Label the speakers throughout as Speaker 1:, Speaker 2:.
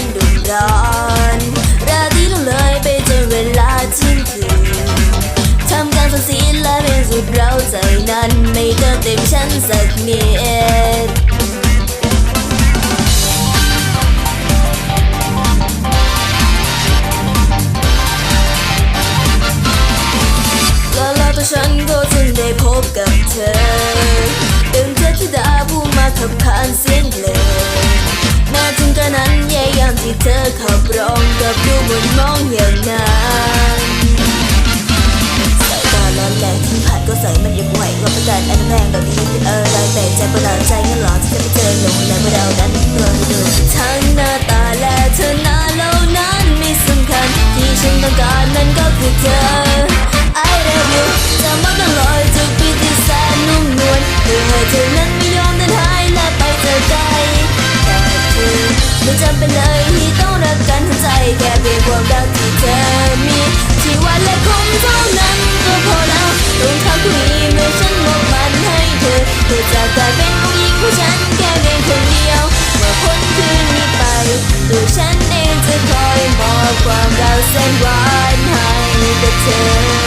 Speaker 1: นดุร้อนราตรีลงเลยไปจนเวลาเที่ยงคืนทำการสังสีและเป็นสุดเราใจนั้นไม่เติมเต็มฉันสักนิดตัวฉันก็จึงได้พบกับเธอเป็นเธอที่ดาผู้มาขับขานเสียงเพลง นั้นยายามที่เธอขับร้องกับดูเหมือนมองอย่างนั้นสายตาล้อนแรงที่ผ่านก็ใส่มันยังไหวว่าประการอันแรงแบบนี้เป็นอะไรแปลกใจประหลาดใจงั้นหรอที่จะไปเจอหลงแล้วเมื่อเรานั้นเมื่อดูทั้งหน้าตาและเธอหน้าเหล่านั้นไม่สำคัญ ที่ฉันต้องการนั้นก็คือเธอ I love you จะมอบดังลอยจากปีที่แสนนุ่มนวลเพื่อให้เธอนั้น แค่เพียงความรักที่เธอมีที่วันและคงเท่านั้นก็พอแล้วรองเท้าคู่นี้เมื่อฉันมอบมันให้เธอเธอจะกลายเป็นผู้หญิงของฉันแค่เพียงคนเดียวเมื่อคนคืนนี้ไปตัวฉันเองจะคอยมอบความรักแสนหวานให้กับเธอ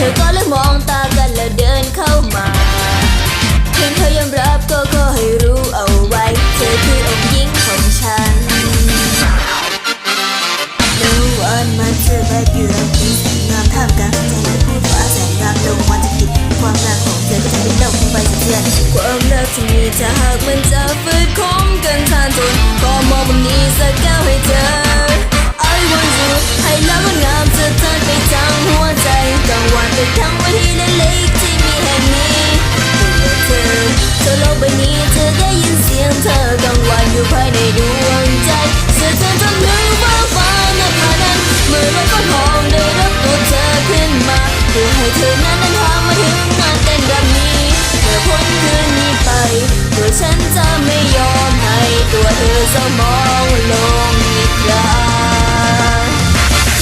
Speaker 1: ธอก็เลยมองตากันแล้วเดินเข้ามาเพียงเธอยอมรับก็ขอให้รู้เอาไว้ เธอคือองค์หญิงของฉัน No one much about you like this งามท่ามกลางใจและพูดว่าแสนรักลงวันจะผิดความรักของเธอจะเป็นเล่าคงไปสะเทือนความรักที่มีถ้าหากมันจะฝืดคมกินทานทนก็มองวันนี้ ดวงใจ เสื้อเธอจนนึกว่าฟ้าหน้าผานั้นเมื่อรถก็หอมได้รับตัวเธอขึ้นมาเพื่อให้เธอนั้นเดินทางมาถึงงานเต้นแบบนี้เมื่อพ้นคืนนี้ไปตัวฉันจะไม่ยอมให้ตัวเธอเศร้ามองลงอีกครั้ง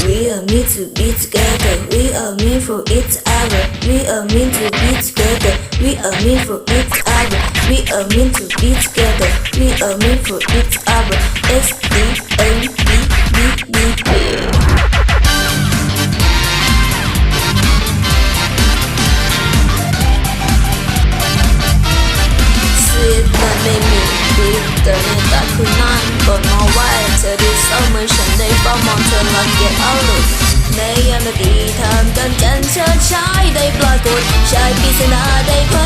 Speaker 1: We are meant to be together. We are meant for each together. We are meant for each other. We are meant to be together. We are meant for each other. S D N B B B B. ชีวิตมันไม่มีดีแต่ในตาคืนนั้ life all another